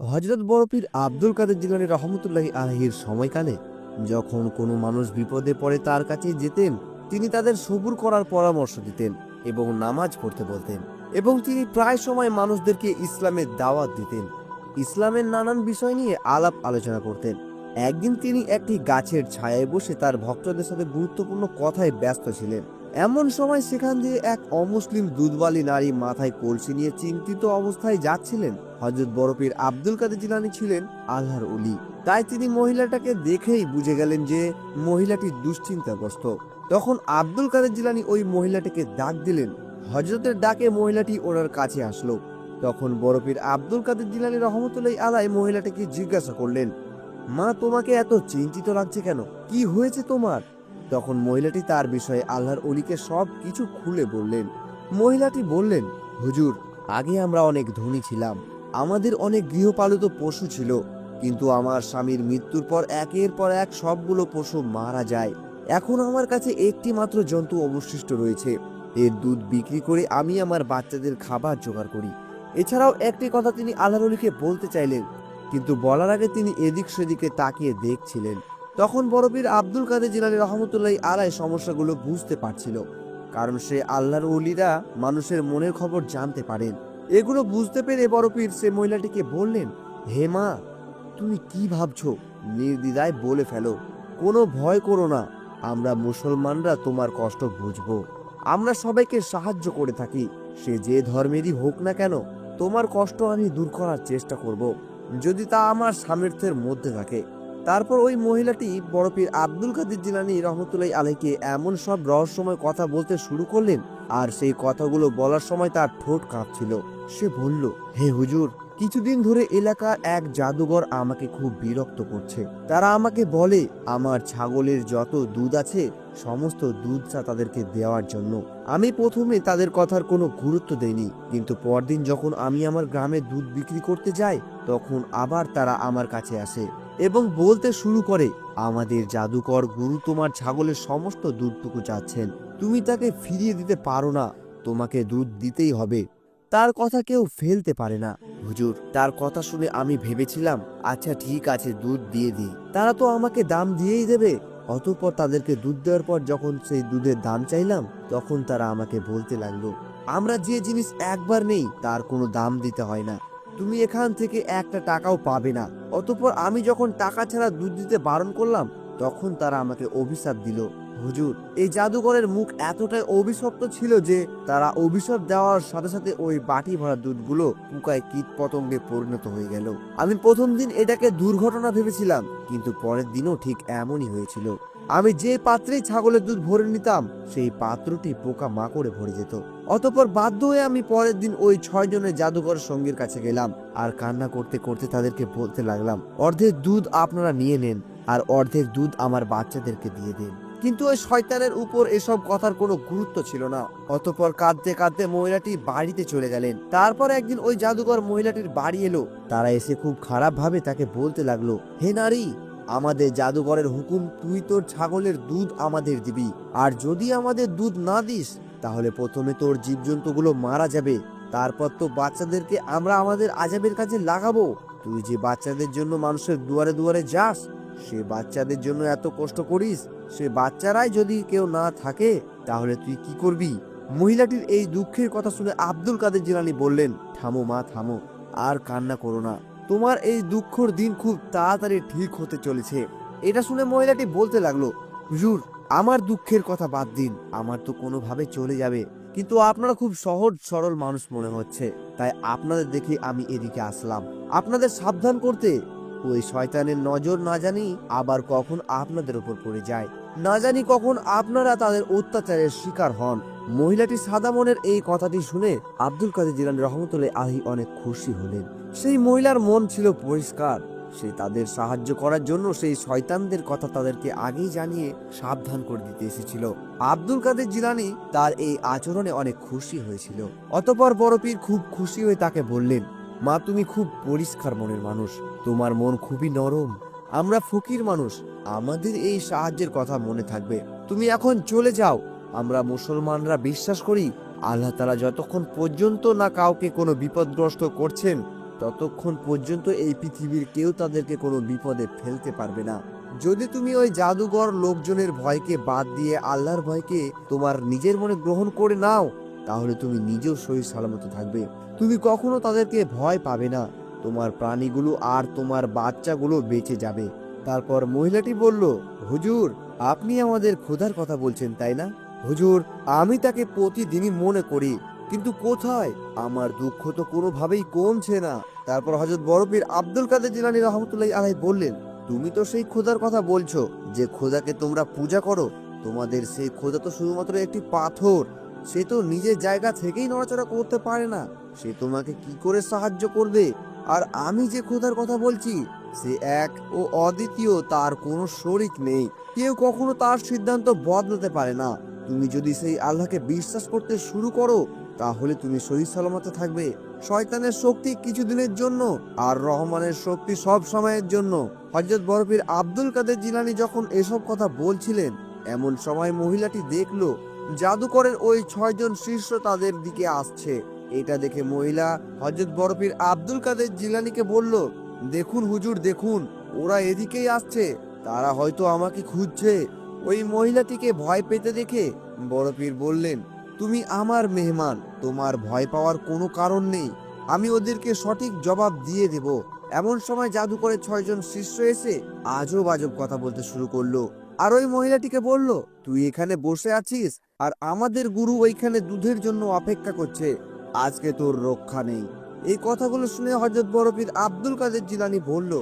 হজরত বরফির আব্দুল কাদের জিলানী রহমতুল্লাহি আলহির সময়কালে যখন কোনো মানুষ বিপদে পড়ে তার কাছে যেতেন, তিনি তাদের সবুর করার পরামর্শ দিতেন এবং নামাজ পড়তে বলতেন এবং তিনি প্রায় সময় মানুষদেরকে ইসলামের দাওয়াত দিতেন। ইসলামের নানান বিষয় নিয়ে আলাপ আলোচনা করতেন। একদিন তিনি একটি গাছের ছায়ায় বসে তার ভক্তদের সাথে গুরুত্বপূর্ণ কথায় ব্যস্ত ছিলেন। এমন সময় সেখান দিয়ে এক অমুসলিম দুধবালি নারী মাথায় কলসি নিয়ে চিন্তিত অবস্থায় যাচ্ছিলেন। হজরত বরফির আব্দুল কাদের জিলানি ছিলেন আল্লাহর অলি তাই তিনি মহিলাটাকে দেখেই বুঝে গেলেন যে মহিলাটি দুশ্চিন্তাগ্রস্ত। তখন আব্দুল কাদের জিলানি ওই মহিলাটিকে ডাক দিলেন। হজরতের ডাকে মহিলাটি ওনার কাছে আসলো। তখন বরফির আব্দুল কাদের জিলানি রহমতুল্লাহ আলাই মহিলাটিকে জিজ্ঞাসা করলেন, মা, তোমাকে এত চিন্তিত লাগছে কেন? কি হয়েছে তোমার? তখন মহিলাটি তার বিষয়ে আল্লাহর অলিকে সব কিছু খুলে বললেন। মহিলাটি বললেন, হুজুর, আগে আমরা অনেক ধনী ছিলাম। আমাদের অনেক গৃহপালিত পশু ছিল, কিন্তু আমার স্বামীর মৃত্যুর পর একের পর এক সবগুলো পশু মারা যায়। এখন আমার কাছে একটি মাত্র জন্তু অবশিষ্ট রয়েছে। এর দুধ বিক্রি করে আমি আমার বাচ্চাদের খাবার জোগাড় করি। এছাড়াও একটি কথা তিনি আল্লাহর অলিকে বলতে চাইলেন, কিন্তু বলার আগে তিনি এদিক সেদিকে তাকিয়ে দেখছিলেন। তখন বরফির আব্দুল কাদের জিলানি রহমতুল্লাহ আলাই সমস্যাগুলো বুঝতে পারছিল, কারণ সে আল্লাহর অলিরা মানুষের মনের খবর জানতে পারেন। এগুলো বুঝতে পেরে বরফির সে মহিলাটিকে বললেন, হে মা, তুমি কি ভাবছ? নির্দ্বিধায় বলে ফেলো। কোনো ভয় করো না। আমরা মুসলমানরা তোমার কষ্ট বুঝব। আমরা সবাইকে সাহায্য করে থাকি। সে যে ধর্মেরই হোক না কেন, তোমার কষ্ট আমি দূর করার চেষ্টা করব। যদি তা আমার সামর্থ্যের মধ্যে থাকে তারপর ওই মহিলাটি বরফির আব্দুল কাদের জিলানি রহমতুল্লাহ আলাইকে এমন সব রহস্যময় কথা বলতে শুরু করলেন আর সেই কথাগুলো বলার সময় তার ঠোঁট কাঁপছিল। সে বলল, হে হুজুর, কিছুদিন ধরে এলাকার এক জাদুঘর আমাকে খুব বিরক্ত করছে। তারা আমাকে বলে, আমার ছাগলের যত দুধ আছে, সমস্ত দুধটা তাদেরকে দেওয়ার জন্য। আমি প্রথমে তাদের কথার কোনো গুরুত্ব দেইনি, কিন্তু পরদিন যখন আমি আমার গ্রামে দুধ বিক্রি করতে যাই, তখন আবার তারা আমার কাছে আসে। এবং বলতে শুরু করে, আমাদের জাদুকর গুরু তোমার ছাগলের সমস্ত দুধটুকু চাচ্ছেন। তুমি তাকে ফিরিয়ে দিতে পারো না, তোমাকে দুধ দিতেই হবে। তার কথা কেউ ফেলতে পারে না। হুজুর, তার কথা শুনে আমি ভেবেছিলাম আচ্ছা ঠিক আছে, দুধ দিয়ে দিই। তারা তো আমাকে দাম দিয়েই দেবে। অতঃপর তাদেরকে দুধ দেওয়ার পর যখন সেই দুধের দাম চাইলাম, তখন তারা আমাকে বলতে লাগল, আমরা যে জিনিস একবার নেই, তার কোনো দাম দিতে হয় না। তুমি এখান থেকে একটা টাকাও পাবে না। অতঃপর আমি যখন টাকা ছাড়া দুধ দিতে বারণ করলাম, তখন তারা আমাকে অভিশাপ দিল। হুজুর, এই জাদুঘরের মুখ এতটাই অভিশপ্ত ছিল যে তারা অভিশাপ দেওয়ার সাথে সাথে ওই বাটি ভরা দুধগুলো পুকায় কীট পতঙ্গে পরিণত হয়ে গেল। আমি প্রথম দিন এটাকে দুর্ঘটনা ভেবেছিলাম, কিন্তু পরের দিনও ঠিক এমনই হয়েছিল। আমি যে পাত্রেই ছাগলের দুধ ভরে নিতাম, সেই পাত্রটি পোকা মাকড়ে ভরে যেত। অতপর বাধ্য হয়ে আমি পরের দিন ওই ছয় জনের জাদুঘর সঙ্গীর কাছে গেলাম আর কান্না করতে করতে তাদেরকে বলতে লাগলাম, অর্ধেক দুধ আপনারা নিয়ে নেন আর অর্ধেক দুধ আমার বাচ্চাদেরকে দিয়ে দিন। কিন্তু ওই শয়তানের উপর এসব কথার কোনো গুরুত্ব ছিল না। অতপর কাঁদতে কাঁদতে মহিলাটি বাড়িতে চলে গেলেন। তারপর একদিন ওই জাদুঘর মহিলাটির বাড়ি এলো। তারা এসে খুব খারাপ ভাবে তাকে বলতে লাগল, হে নারী আমাদের জাদুঘরের হুকুম, তুই তোর ছাগলের দুধ আমাদের দিবি। আর যদি আমাদের দুধ না দিস, তাহলে প্রথমে তোর জীবজন্তুগুলো মারা যাবে। তারপর তো বাচ্চাদেরকে আমরা আমাদের আজাবের কাছে লাগাবো। তুই যে বাচ্চাদের জন্য মানুষের দুয়ারে দুয়ারে যাস, সে বাচ্চাদের জন্য এত কষ্ট করিস, সে বাচ্চারাই যদি কেউ না থাকে, তাহলে তুই কি করবি? মহিলাটির এই দুঃখের কথা শুনে আব্দুল কাদের জিলানি বললেন, থামো মা, থামো, আর কান্না করো না। তোমার এই দুঃখর দিন খুব তাড়াতাড়ি ঠিক হতে চলেছে। এটা শুনে মহিলাটি বলতে লাগল, হুজুর, আমার দুঃখের কথা বাদ দিন, আমার তো কোনোভাবে চলে যাবে। কিন্তু আপনারা খুব সহজ সরল মানুষ মনে হচ্ছে। তাই আপনাদের দেখে আমি এদিকে আসলাম। আপনাদের সাবধান করতে। ওই শয়তানের নজর না জানি আবার কখন আপনাদের উপর পড়ে যায়। না জানি কখন আপনারা তাদের অত্যাচারের শিকার হন। মহিলাটি সাদা মনের এই কথাটি শুনে আব্দুল কাদের জিলানি রহমতুল্লাহ আহি অনেক খুশি হলেন। সেই মহিলার মন ছিল পরিষ্কার। সে তাদের সাহায্য করার জন্য সেই শয়তানদের কথা তাদেরকে আগেই জানিয়ে সাবধান করে দিতে এসেছিল। আব্দুল কাদের জিলানি তার এই আচরণে অনেক খুশি হয়েছিল। অতপর বড়পীর খুব খুশি হয়ে তাকে বললেন, মা, তুমি খুব পরিষ্কার মনের মানুষ। তোমার মন খুবই নরম। আমরা ফকির মানুষ। আমাদের এই সাহায্যের কথা মনে থাকবে। তুমি এখন চলে যাও। আমরা মুসলমানরা বিশ্বাস করি, আল্লাহ তালা যতক্ষণ পর্যন্ত না কাউকে কোনো বিপদগ্রস্ত করছেন ততক্ষণ পর্যন্ত এই পৃথিবীর কেউ তাদেরকে কোনো বিপদে ফেলতে পারবে না। যদি তুমি ওই জাদুঘর লোকজনের ভয়কে বাদ দিয়ে আল্লাহর ভয়কে তোমার নিজের মনে গ্রহণ করে নাও, তাহলে তুমি নিজেও শরীর সালামত থাকবে। তুমি কখনো তাদেরকে ভয় পাবে না। তোমার প্রাণীগুলো আর তোমার বাচ্চাগুলো বেঁচে যাবে। তারপর মহিলাটি বলল, হুজুর, আপনি আমাদের ক্ষুধার কথা বলছেন, তাই না? হুজুর, আমি তাকে প্রতিদিনই মনে করি। কিন্তু কোথায়? আমার দুঃখ তো কোনোভাবেই কমছে না। তারপর হজরত বরফির আব্দুল কাদের জিলানি রহমতুল্লাহ আলাই বললেন, তুমি তো সেই খোদার কথা বলছো, যে খোদাকে তোমরা পূজা করো। তোমাদের সেই খোদা তো শুধুমাত্র একটি পাথর। সে তো নিজের জায়গা থেকেই নড়াচড়া করতে পারে না। সে তোমাকে কি করে সাহায্য করবে? আর আমি যে খোদার কথা বলছি, সে এক ও অদ্বিতীয়, তার কোনো শরিক নেই। কেউ কখনো তার সিদ্ধান্ত বদলাতে পারে না। তুমি যদি সেই আল্লাহকে বিশ্বাস করতে শুরু করো তাহলে তুমি শহীদ সালামতে থাকবে। শয়তানের শক্তি কিছুদিনের জন্য আর রহমানের শক্তি সব সময়ের জন্য। হজরত বরফির আব্দুল কাদের জিলানি যখন এসব কথা বলছিলেন, এমন সময় মহিলাটি দেখল, জাদুকরের ওই ছয়জন শিষ্য তাদের দিকে আসছে। এটা দেখে মহিলা হজরত বরফির আব্দুল কাদের জিলানিকে বলল, দেখুন হুজুর, দেখুন, ওরা এদিকেই আসছে। তারা হয়তো আমাকে খুঁজছে। ওই মহিলাটিকে ভয় পেতে দেখে বরফির বললেন তুমি আমার মেহমান, তোমার ভয় পাওয়ার কোনো কারণ নেই। আমি ওদেরকে সঠিক জবাব দিয়ে দেব। এমন সময় জাদুকরের ছয়জন শিষ্য এসে আজব আজব কথা বলতে শুরু করল। আর ওই মহিলাটিকে বলল, তুই এখানে বসে আছিস আর আমাদের গুরু ওইখানে দুধের জন্য অপেক্ষা করছে। আজকে তোর রক্ষা নেই। এই কথাগুলো শুনে হজরত বরফির আব্দুল কাদের জিলানি বলল,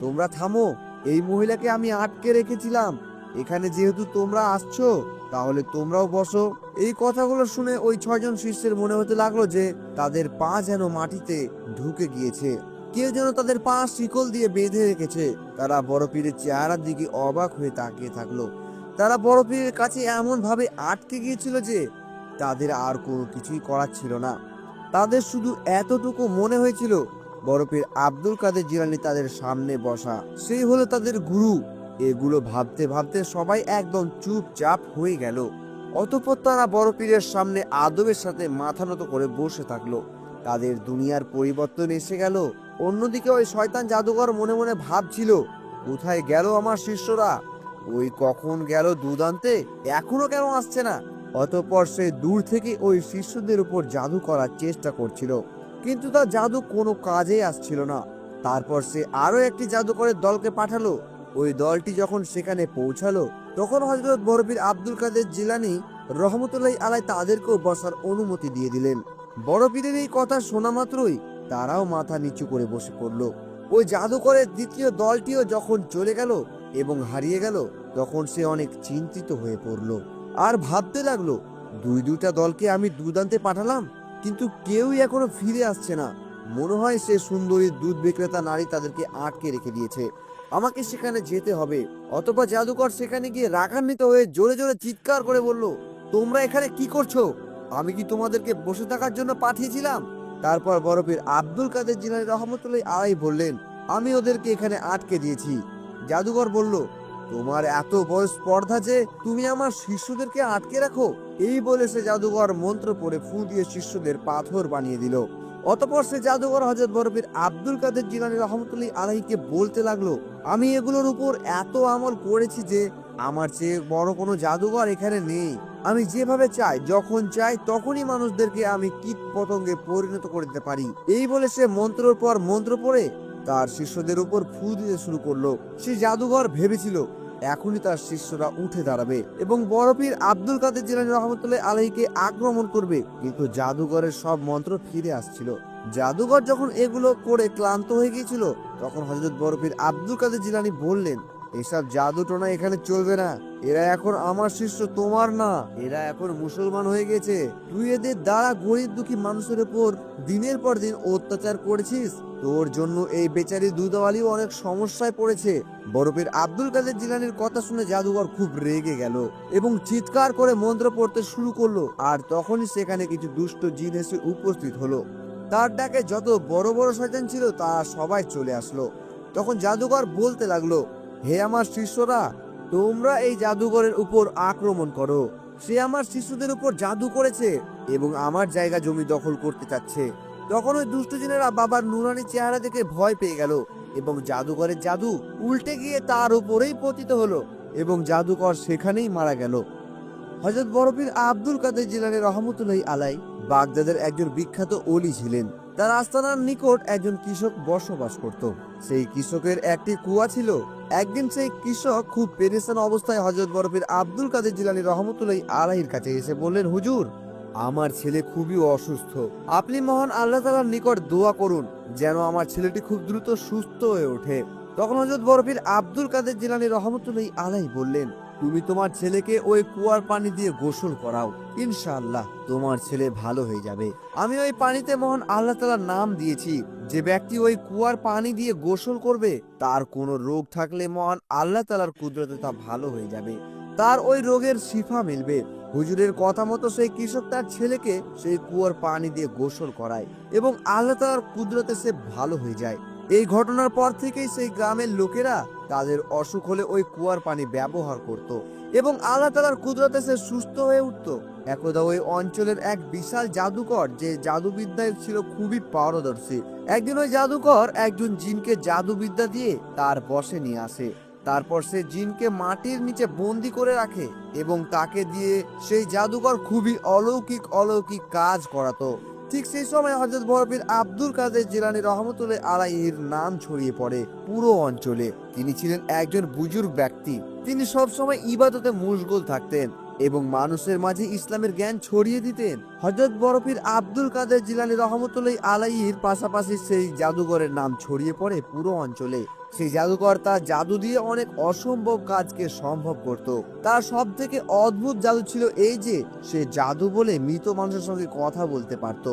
তোমরা থামো, এই মহিলাকে আমি আটকে রেখেছিলাম। এখানে যেহেতু তোমরা আসছো তাহলে তোমরাও বসো। এই কথাগুলো শুনে ওই ছয়জন শিষ্যের মনে হতে লাগল যে তাদের পা যেন মাটিতে ঢুকে গিয়েছে। কেউ যেন তাদের পা শিকল দিয়ে বেঁধে রেখেছে। তারা বড় পীরের চেহারার দিকে অবাক হয়ে তাকিয়ে থাকল। তারা বড় পীরের কাছে এমন ভাবে আটকে গিয়েছিল যে তাদের আর কোনো কিছুই করার ছিল না। তাদের শুধু এতটুকু মনে হয়েছিল বরফের আব্দুল কাদের জিলানি তাদের সামনে বসা, সেই হলো তাদের গুরু। এগুলো ভাবতে ভাবতে সবাই একদম চুপচাপ হয়ে গেল। অতঃপর তারা বড় পীরের সামনে আদবের সাথে মাথা নত করে বসে থাকল। তাদের দুনিয়ার পরিবর্তন এসে গেল। অন্যদিকে ওই শয়তান জাদুঘর মনে মনে ভাবছিল, কোথায় গেল আমার শিষ্যরা? ওই কখন গেল দুদান্তে এখনও কেন আসছে না? অতঃপর সে দূর থেকে ওই শিষ্যদের উপর জাদু করার চেষ্টা করছিল। কিন্তু তার জাদু কোনো কাজে আসছিল না। তারপর সে আরও একটি জাদুকরের দলকে পাঠালো। ওই দলটি যখন সেখানে পৌঁছালো, তখন হজরত বরফির আব্দুল কাদের জিলানি রহমতুল্লাহ আলাই তাদেরকেও বসার অনুমতি দিয়ে দিলেন। বড় পীরের এই কথা শোনা মাত্রই তারাও মাথা নিচু করে বসে পড়ল। ওই জাদুকরের দ্বিতীয় দলটিও যখন চলে গেল এবং হারিয়ে গেল, তখন সে অনেক চিন্তিত হয়ে পড়ল। আর ভাবতে লাগল, দুই দুইটা দলকে আমি দুধ আনতে পাঠালাম, কিন্তু কেউই এখনও ফিরে আসছে না। মনে হয় সে সুন্দরী দুধ বিক্রেতা নারী তাদেরকে আটকে রেখে দিয়েছে। আমাকে সেখানে যেতে হবে। অথবা জাদুকর সেখানে গিয়ে রাগান্বিত হয়ে জোরে জোরে চিৎকার করে বলল, তোমরা এখানে কি করছ? আমি কি তোমাদেরকে বসে থাকার জন্য পাঠিয়েছিলাম? তারপর বরফের আব্দুল কাদের জিলানি রহমতুল্লাহ আলাই বললেন, আমি ওদেরকে এখানে আটকে দিয়েছি। জাদুকর বলল, তোমার এত বড় স্পর্ধা যে তুমি আমার শিষ্যদেরকে আটকে রাখো? এই বলে সে জাদুঘর মন্ত্র পড়ে ফু দিয়ে শিষ্যদের পাথর বানিয়ে দিল। অতপর সে জাদুঘর হজরত বরফের আব্দুল কাদের জিলানি রহমতুল্লাহ আলাইকে বলতে লাগল, আমি এগুলোর উপর এত আমল করেছি যে আমার চেয়ে বড় কোনো জাদুঘর এখানে নেই। আমি যেভাবে চাই, যখন চাই, তখনই মানুষদেরকে আমি কীট পতঙ্গে পরিণত করে দিতে পারি। এই বলে সে মন্ত্রর পর মন্ত্র পড়ে তার শিষ্যদের উপর ফু দিতে শুরু করল। সে জাদুঘর ভেবেছিল এখনই তার শিষ্যরা উঠে দাঁড়াবে এবং বরফির আব্দুল কাদের জিলানি রহমতুল্লাহ আলহীকে আক্রমণ করবে। কিন্তু জাদুঘরের সব মন্ত্র ফিরে আসছিল। জাদুঘর যখন এগুলো করে ক্লান্ত হয়ে গিয়েছিল, তখন হজরত বরফির আব্দুল কাদের জিলানি বললেন এসব জাদু টোনা এখানে চলবে না। এরা এখন আমার শিষ্য, তোমার না। এরা এখন মুসলমান হয়ে গেছে। তুই এদের দ্বারা গরিব দুঃখী মানুষের উপর দিনের পর দিন অত্যাচার করেছিস। তোর জন্য এই বেচারি দুধওয়ালিও অনেক সমস্যায় পড়েছে। বরফের আব্দুল কাদের জিলানির কথা শুনে জাদুঘর খুব রেগে গেল এবং চিৎকার করে মন্ত্র পড়তে শুরু করল। আর তখনই সেখানে কিছু দুষ্ট জিন এসে উপস্থিত হলো। তার ডাকে যত বড় বড় শয়তান ছিল তা সবাই চলে আসলো। তখন জাদুঘর বলতে লাগল হে আমার শিষ্যরা, তোমরা এই জাদুঘরের উপর আক্রমণ করো। সে আমার শিশুদের উপর জাদু করেছে এবং আমার জায়গা জমি দখল করতে চাচ্ছে। তখন ওই দুষ্ট জিনেরা বাবার নুরানি চেহারা দেখে ভয় পেয়ে গেল এবং জাদুঘরের জাদু উল্টে গিয়ে তার উপরেই পতিত হলো এবং জাদুকর সেখানেই মারা গেল। হজরত বরফির আব্দুল কাদের জিলানি রহমতুল্লাহ আলাই বাগদাদের একজন বিখ্যাত অলি ছিলেন। তার আস্তানার নিকট একজন কৃষক বসবাস করত। সেই কৃষকের একটি কুয়া ছিল। একদিন সেই কৃষক খুব পেরেশান অবস্থায় হজরত বরফের আব্দুল কাদের জিলানি রহমতুল্লাহ আলাহির কাছে এসে বললেন, হুজুর, আমার ছেলে খুবই অসুস্থ। আপনি মহান আল্লাহ তালার নিকট দোয়া করুন যেন আমার ছেলেটি খুব দ্রুত সুস্থ হয়ে ওঠে। তখন হজরত বরফির আব্দুল কাদের জিলানি রহমতুল্লাহ আলাই বললেন তুমি তোমার ছেলেকে ওই কুয়ার পানি দিয়ে গোসল করাও। ইনশাআল্লাহ তোমার ছেলে ভালো হয়ে যাবে। আমি ওই পানিতে মহান আল্লাহ তালার নাম দিয়েছি। যে ব্যক্তি ওই কুয়ার পানি দিয়ে গোসল করবে, তার কোনো রোগ থাকলে মহান আল্লাহ তালার কুদরতে তা ভালো হয়ে যাবে। তার ওই রোগের শিফা মিলবে। হুজুরের কথা মতো সেই কৃষক তার ছেলেকে সেই কুয়ার পানি দিয়ে গোসল করায় এবং আল্লাহ তালার কুদরতে সে ভালো হয়ে যায়। এই ঘটনার পর থেকেই সেই গ্রামের লোকেরা তাদের অসুখ হলে ওই কুয়ার পানি ব্যবহার করত এবং আল্লাহ তালার কুদরতে সে সুস্থ হয়ে উঠত। একদা ওই অঞ্চলের এক বিশাল জাদুকর যে জাদুবিদ্যায় ছিল খুবই পারদর্শী। একদিন ওই জাদুকর একজন জিনকে জাদুবিদ্যা দিয়ে তার বসে নিয়ে আসে। তারপর সে জিনকে মাটির নিচে বন্দি করে রাখে এবং তাকে দিয়ে সেই জাদুকর খুবই অলৌকিক অলৌকিক কাজ করাতো। ঠিক সেই সময় হজরত বরফির আব্দুল কাদের জিলানি রহমতুল্লাহ আলাইহির নাম ছড়িয়ে পড়ে পুরো অঞ্চলে। তিনি ছিলেন একজন বুজুর্গ ব্যক্তি। তিনি সব সময় ইবাদতে মুশগুল থাকতেন এবং মানুষের মাঝে ইসলামের জ্ঞান ছড়িয়ে দিতেন। হজরত বরফির আব্দুল কাদের জিলানি রহমতুল্লাহ আলাইহির পাশাপাশি সেই জাদুঘরের নাম ছড়িয়ে পড়ে পুরো অঞ্চলে। সেই জাদুকর তার জাদু দিয়ে অনেক অসম্ভব কাজকে সম্ভব করত। তার সব থেকে অদ্ভুত জাদু ছিল এই যে, সে জাদু বলে মৃত মানুষের সঙ্গে কথা বলতে পারত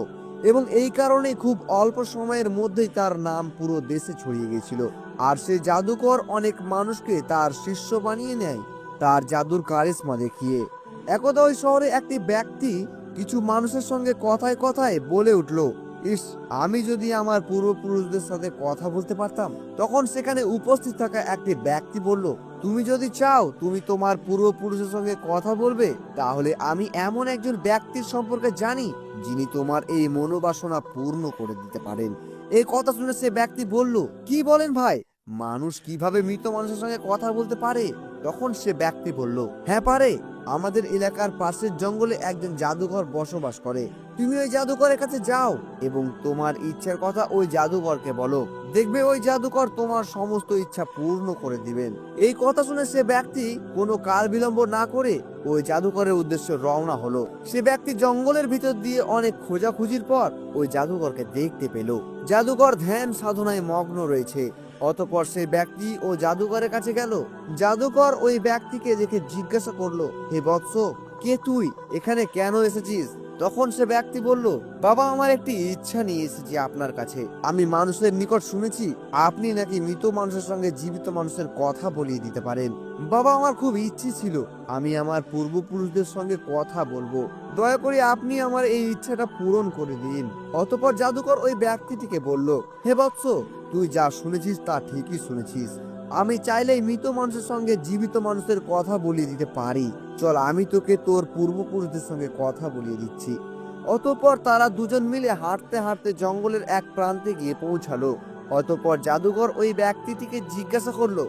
এবং এই কারণে খুব অল্প সময়ের মধ্যেই তার নাম পুরো দেশে ছড়িয়ে গেছিল আর সে জাদুকর অনেক মানুষকে তার শিষ্য বানিয়ে নেয়, তার জাদুর কারিশমা দেখিয়ে। একদা ওই শহরে একটি ব্যক্তি কিছু মানুষের সঙ্গে কথায় কথায় বলে উঠল ইস, আমি যদি আমার পূর্বপুরুষদের সাথে কথা বলতে পারতাম, তখন সেখানে উপস্থিত থাকা একটি ব্যক্তি বলল, তুমি যদি চাও, তুমি তোমার পূর্বপুরুষের সঙ্গে কথা বলবে, তাহলে আমি এমন একজন ব্যক্তির সম্পর্কে জানি, যিনি তোমার এই মনোবাসনা পূর্ণ করে দিতে পারেন। এই কথা শুনে সে ব্যক্তি বলল, কি বলেন ভাই? মানুষ কীভাবে মৃত মানুষের সঙ্গে কথা বলতে পারে? তখন সে ব্যক্তি বলল হ্যাঁ পারে। আমাদের এলাকার পাশের জঙ্গলে একজন জাদুঘর বসবাস করে। তুমি ওই জাদুকরের কাছে যাও এবং তোমার ইচ্ছার কথা ওই জাদুকরকে বলো। দেখবে ওই জাদুকর তোমার সমস্ত ইচ্ছা পূর্ণ করে দিবেন। এই কথা শুনে সে ব্যক্তি কোনো কাল বিলম্ব না করে ওই জাদুকরের উদ্দেশ্যে রওনা হলো। সে ব্যক্তি জঙ্গলের ভিতর দিয়ে অনেক খোঁজাখুঁজির পর ওই জাদুকরকে দেখতে পেল। জাদুকর ধ্যান সাধনায় মগ্ন রয়েছে। অতপর সেই ব্যক্তি ও জাদুকরের কাছে গেল। জাদুকর ওই ব্যক্তিকে দেখে জিজ্ঞাসা করল, হে বৎস, কে তুই? এখানে কেন এসেছিস? তখন সে ব্যক্তি বলল, বাবা, আমার একটি ইচ্ছা নিয়ে এসেছি আপনার কাছে। আমি মানুষের নিকট শুনেছি, আপনি নাকি মৃত মানুষের সঙ্গে জীবিত মানুষের কথা বলিয়ে দিতে পারেন। বাবা, আমার খুব ইচ্ছে ছিল, আমি আমার পূর্বপুরুষদের সঙ্গে কথা বলব। দয়া করে আপনি আমার এই ইচ্ছাটা পূরণ করে দিন। অতপর জাদুকর ওই ব্যক্তিটিকে বলল, হে বৎস, তুই যা শুনেছিস তা ঠিকই শুনেছিস। আমি চাইলেই মৃত মানুষের সঙ্গে জীবিত মানুষের কথা বলিয়ে দিতে পারি। চল, আমি তোকে তোর পূর্বপুরুষদের সঙ্গে কথা বলিয়ে দিচ্ছি। অতঃপর তারা দুজন মিলে হাঁটতে হাঁটতে জঙ্গলের এক প্রান্তে গিয়ে পৌঁছালো। অতঃপর জাদুঘর ওই ব্যক্তিটিকে জিজ্ঞাসা করল,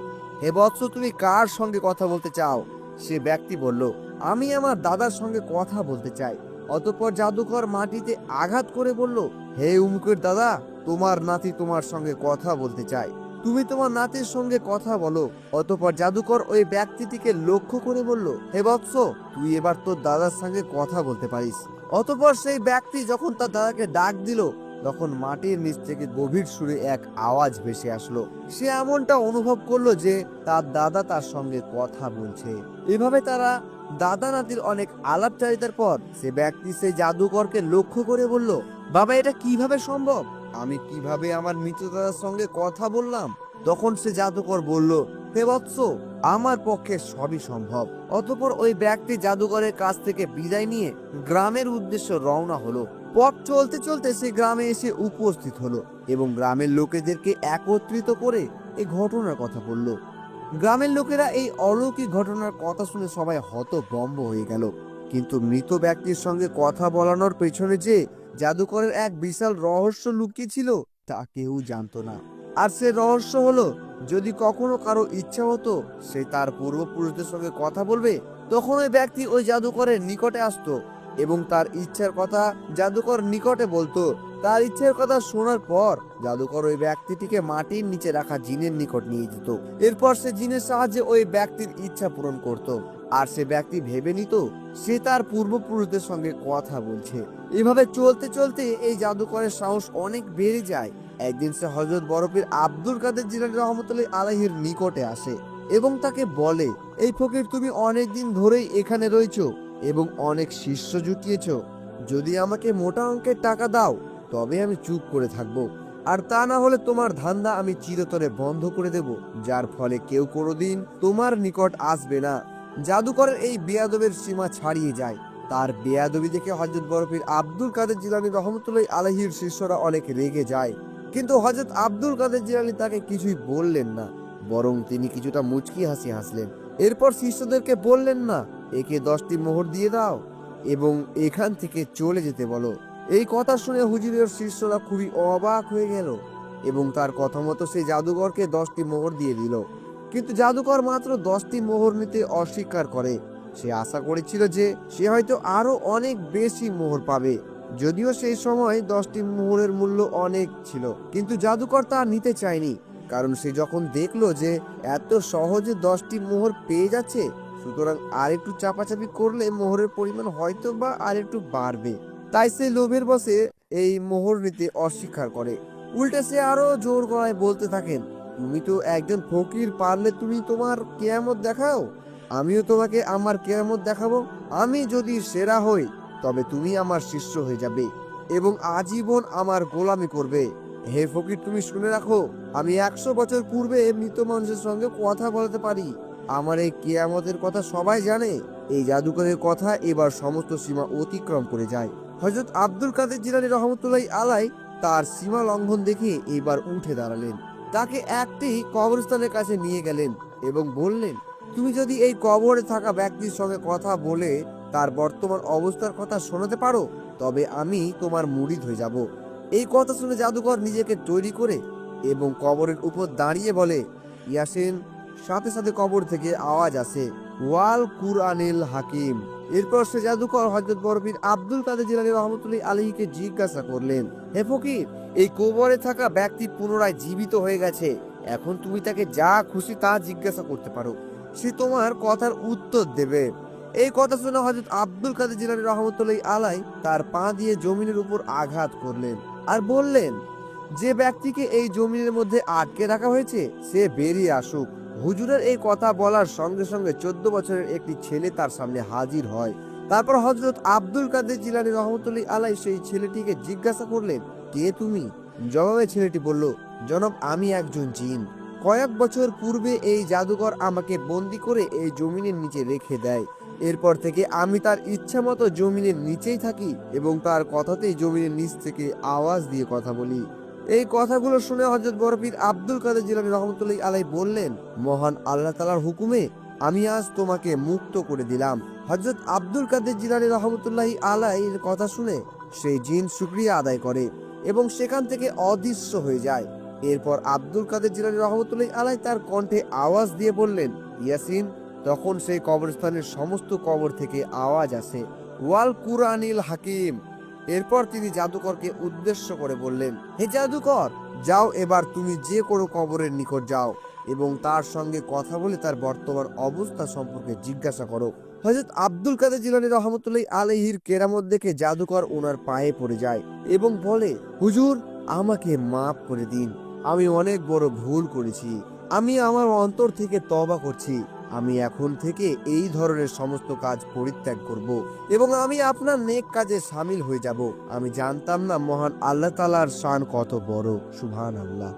হে বৎস, তুমি কার সঙ্গে কথা বলতে চাও? সে ব্যক্তি বলল, আমি আমার দাদার সঙ্গে কথা বলতে চাই। অতঃপর জাদুকর মাটিতে আঘাত করে বলল, হে উমুকের দাদা, তোমার নাতি তোমার সঙ্গে কথা বলতে চাই তুমি তোমার নাতির সঙ্গে কথা বলো। অতপর জাদুকর ওই ব্যক্তিটিকে লক্ষ্য করে বলল, হে বৎস, তুই এবার তোর দাদার সঙ্গে কথা বলতে পারিস। অতপর সেই ব্যক্তি যখন তার দাদাকে ডাক দিল, তখন মাটির নিচ থেকে গভীর সুরে এক আওয়াজ ভেসে আসলো। সে এমনটা অনুভব করল যে তার দাদা তার সঙ্গে কথা বলছে। এভাবে তারা দাদা নাতির অনেক আলাপচারিতার পর, সে ব্যক্তি সেই জাদুকরকে লক্ষ্য করে বলল, বাবা, এটা কীভাবে সম্ভব? আমি কীভাবে আমার মৃত দাদার সঙ্গে কথা বললাম? তখন সে জাদুকর বলল, হে বৎস, আমার পক্ষে সবই সম্ভব। অতপর ওই ব্যক্তি জাদুকরের কাছ থেকে বিদায় নিয়ে গ্রামের উদ্দেশ্য রওনা হলো। পথ চলতে চলতে সে গ্রামে এসে উপস্থিত হলো এবং গ্রামের লোকেদেরকে একত্রিত করে এই ঘটনার কথা বলল। গ্রামের লোকেরা এই অলৌকিক ঘটনার কথা শুনে সবাই হতভম্ব হয়ে গেল। কিন্তু মৃত ব্যক্তির সঙ্গে কথা বলানোর পেছনে যে জাদুকরের এক বিশাল রহস্য লুকিয়ে ছিল তা কেউ জানত না। আর সে রহস্য হলো, যদি কখনো কারও ইচ্ছা হতো সে তার পূর্বপুরুষদের সঙ্গে কথা বলবে, তখন ওই ব্যক্তি ওই জাদুকরের নিকটে আসতো এবং তার ইচ্ছার কথা জাদুকর নিকটে বলতো। তার ইচ্ছের কথা শোনার পর জাদুকর ওই ব্যক্তিটিকে মাটির নিচে রাখা জিনের নিকট নিয়ে যেত। এরপর সে জিনের সাহায্যে ওই ব্যক্তির ইচ্ছা পূরণ করত। আর সে ব্যক্তি ভেবে নিত, সে তার পূর্বপুরুষদের সঙ্গে কথা বলছে। এভাবে চলতে চলতে এই জাদুকরের সাহস অনেক বেড়ে যায়। একদিন সে হজরত বরফের আব্দুল কাদের জিলানি রহমতুল্লাহ আলাহির নিকটে আসে এবং তাকে বলে, এই ফকির, তুমি অনেক দিন ধরেই এখানে রয়েছো এবং অনেক শিষ্য জুটিয়েছ। যদি আমাকে মোটা অঙ্কের টাকা দাও তবে আমি চুপ করে থাকব। আর তা না হলে তোমার ধান্দা আমি চিরতরে বন্ধ করে দেব, যার ফলে কেউ কোনোদিন তোমার নিকট আসবে না। জাদুকরের এই বেয়াদবের সীমা ছাড়িয়ে যায়। তার বেয়াদবি দেখে হজরত বরফির আব্দুল কাদের জিলানি রহমতুল্লাহ আলহির শিষ্যরা অনেক রেগে যায়। কিন্তু হজরত আব্দুল কাদের জিলানি তাকে কিছুই বললেন না, বরং তিনি কিছুটা মুচকি হাসি হাসলেন। এরপর শিষ্যদেরকে বললেন, না, একে দশটি মোহর দিয়ে দাও এবং এখান থেকে চলে যেতে বলো। এই কথা শুনে হুজুরের শিষ্যরা খুবই অবাক হয়ে গেল এবং তার কথা মতো সেই জাদুকরকে দশটি মোহর দিয়ে দিল। কিন্তু জাদুকর মাত্র দশটি মোহর নিতে অস্বীকার করে। সে আশা করেছিল যে সে হয়তো আরও অনেক বেশি মোহর পাবে। যদিও সেই সময় দশটি মোহরের মূল্য অনেক ছিল, কিন্তু জাদুকর তা নিতে চায়নি। কারণ সে যখন দেখল যে এত সহজে দশটি মোহর পেয়ে যাচ্ছে, সুতরাং আর একটু চাপাচাপি করলে মোহরের পরিমাণ হয়তো বা আর একটু বাড়বে। তাই সে লোভের বসে এই মোহর নিতে অস্বীকার করে। উল্টে সে আরও জোর গলায় বলতে থাকেন তুমি তো একজন ফকির, পারলে তুমি তোমার কেয়ামত দেখাও। আমিও তোমাকে আমার কেয়ামত দেখাবো। আমি যদি সেরা হই, তবে তুমি আমার শিষ্য হয়ে যাবে এবং আজীবন আমার গোলামি করবে। হে ফকির, তুমি শুনে রাখো, আমি একশো বছর পূর্বে মৃত মানুষের সঙ্গে কথা বলতে পারি। আমার এই কেয়ামতের কথা সবাই জানে। এই জাদুকরের কথা এবার সমস্ত সীমা অতিক্রম করে যায়। হজরত আব্দুল কাদের জিলানি রহমতুল্লাহ আলাই তার সীমা লঙ্ঘন দেখে এবার উঠে দাঁড়ালেন। তাকে একটি কবরস্থানের কাছে নিয়ে গেলেন এবং বললেন, তুমি যদি এই কবরে থাকা ব্যক্তির সঙ্গে কথা বলে তার বর্তমান অবস্থার কথা শোনাতে পারো, তবে আমি তোমার মুরিদ হয়ে যাব। এই কথা শুনে জাদুকর নিজেকে তৈরি করে এবং কবরের উপর দাঁড়িয়ে বলে, ইয়াসিন, সাথে সাথে কবর থেকে আওয়াজ আসে, ওয়াল কুরআনিল হাকিম। এরপর সে জাদুকর হজরত বরফির আব্দুল কাদের জিলানি রহমতুল্লাহ আলীকে জিজ্ঞাসা করলেন, হে ফকির, এই কোবরে থাকা ব্যক্তি পুনরায় জীবিত হয়ে গেছে। এখন তুমি তাকে যা খুশি তা জিজ্ঞাসা করতে পারো। সে তোমার কথার উত্তর দেবে। এই কথা শুনে হজরত আব্দুল কাদের জিলানি রহমতুল্লাহ আলাই তার পা দিয়ে জমিনের উপর আঘাত করলেন আর বললেন, যে ব্যক্তিকে এই জমিনের মধ্যে আটকে রাখা হয়েছে, সে বেরিয়ে আসুক। হুজুরের এই কথা বলার সঙ্গে সঙ্গে চোদ্দ বছরের একটি ছেলে তার সামনে হাজির হয়। তারপর হজরত আব্দুল কাদের জিলানি রহমতুল্লাহ আলাই সেই ছেলেটিকে জিজ্ঞাসা করলেন, কে তুমি? জবাবে ছেলেটি বলল, জনাব, আমি একজন জিন। কয়েক বছর পূর্বে এই জাদুঘর আমাকে বন্দি করে এই জমিনের নিচে রেখে দেয়। এরপর থেকে আমি তার ইচ্ছা মতো জমিনের নিচেই থাকি এবং তার কথাতেই জমিনের নিচ থেকে আওয়াজ দিয়ে কথা বলি। এই কথাগুলো শুনে হজরত বরফির আব্দুল কাদের জিলানি রহমতুল্লাহ আলাই বললেন, মহান আল্লাহ তালার হুকুমে আমি আজ তোমাকে মুক্ত করে দিলাম। হজরত আব্দুল কাদের জিলানি রহমতুল্লাহ আলাইয়ের কথা শুনে সেই জিন শুক্রিয়া আদায় করে এবং সেখান থেকে অদৃশ্য হয়ে যায়। এরপর আব্দুল কাদের জিলানি রহমতুল্লাহ আলাই তার কণ্ঠে আওয়াজ দিয়ে বললেন, ইয়াসিন, তখন সেই কবরস্থানের সমস্ত কবর থেকে আওয়াজ আসে। ওয়াল কুরআনিল হাকিম। এরপর তিনি জাদুকরকে উদ্দেশ্য করে বললেন, হে জাদুকর, যাও এবার তুমি যে কোনো কবরের নিকট যাও এবং তার সঙ্গে কথা বলে তার বর্তমান অবস্থা সম্পর্কে জিজ্ঞাসা করো। হজরত আব্দুল কাদের জিলানি রহমতুল্লাহ আলহির কেরামত দেখে জাদুকর ওনার পায়ে পড়ে যায় এবং বলে, হুজুর, আমাকে মাফ করে দিন। আমি অনেক বড় ভুল করেছি। আমি আমার অন্তর থেকে তবা করছি। আমি এখন থেকে এই ধরনের সমস্ত কাজ পরিত্যাগ করব এবং আমি আপনার নেক কাজে সামিল হয়ে যাব। আমি জানতাম না মহান আল্লাহ তালার শান কত বড়। সুহান আল্লাহ